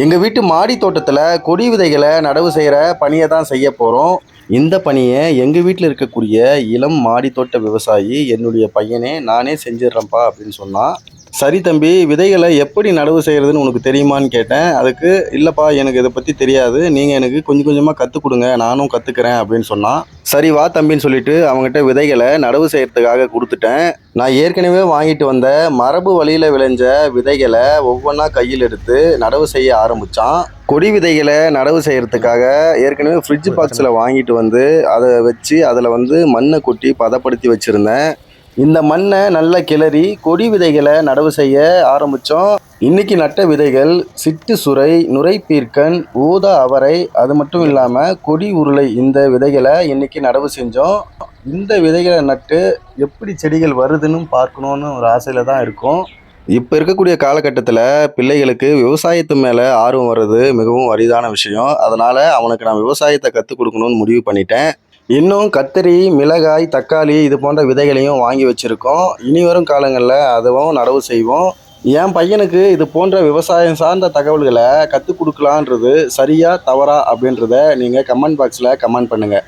எங்கள் வீட்டு மாடி தோட்டத்தில் கொடி விதைகளை நடவு செய்கிற பணியை தான் செய்ய போகிறோம் இந்த பணியை எங்கள் வீட்டில் இருக்கக்கூடிய இளம் மாடி தோட்ட விவசாயி என்னுடைய பையனே நானே செஞ்சிடுறேன்ப்பா அப்படின்னு சொன்னான். சரி தம்பி விதைகளை எப்படி நடவு செய்கிறதுன்னு உனக்கு தெரியுமான்னு கேட்டேன். அதுக்கு இல்லைப்பா எனக்கு இதை பற்றி தெரியாது. நீங்கள் எனக்கு கொஞ்சம் கொஞ்சமாக கற்றுக் கொடுங்க. நானும் கற்றுக்கிறேன் அப்படின்னு சொன்னான். சரி வா தம்பின்னு சொல்லிட்டு அவங்ககிட்ட விதைகளை நடவு செய்கிறதுக்காக கொடுத்துட்டேன். நான் ஏற்கனவே வாங்கிட்டு வந்த மரபு வழியில் விளைஞ்ச விதைகளை ஒவ்வொன்றா கையில் எடுத்து நடவு செய்ய ஆரம்பித்தான் கொடி விதைகளை நடவு செய்கிறதுக்காக ஏற்கனவே ஃப்ரிட்ஜ் பாக்ஸில் வாங்கிட்டு வந்து அதை வச்சு அதில் வந்து மண்ணை கொட்டி பதப்படுத்தி வச்சுருந்தேன். இந்த மண்ணை நல்லா கிளறி கொடி விதைகளை நடவு செய்ய ஆரம்பித்தோம் இன்னைக்கு நட்ட விதைகள் சிட்டு சுரை நுரைப்பீர்க்கன் ஊதா அவரை அது மட்டும் இல்லாமல் கொடி உருளை இந்த விதைகளை இன்னைக்கு நடவு செஞ்சோம். இந்த விதைகளை நட்டு எப்படி செடிகள் வருதுன்னு பார்க்கணுன்னு ஒரு ஆசையில் தான் இருக்கும். இப்போ இருக்கக்கூடிய காலகட்டத்தில் பிள்ளைகளுக்கு விவசாயத்து மேலே ஆர்வம் வர்றது மிகவும் அரிதான விஷயம். அதனால் அவனுக்கு நான் விவசாயத்தை கற்றுக் கொடுக்கணும்னு முடிவு பண்ணிட்டேன். இன்னும் கத்திரி மிளகாய் தக்காளி இது போன்ற விதைகளையும் வாங்கி வச்சுருக்கோம். இனி வரும் காலங்களில் அதுவும் நடவு செய்வோம். என் பையனுக்கு இது போன்ற விவசாயம் சார்ந்த தகவல்களை கற்றுக் கொடுக்கலான்றது சரியா தவறா அப்படின்றத நீங்கள் கமெண்ட் பாக்ஸில் கமெண்ட் பண்ணுங்கள்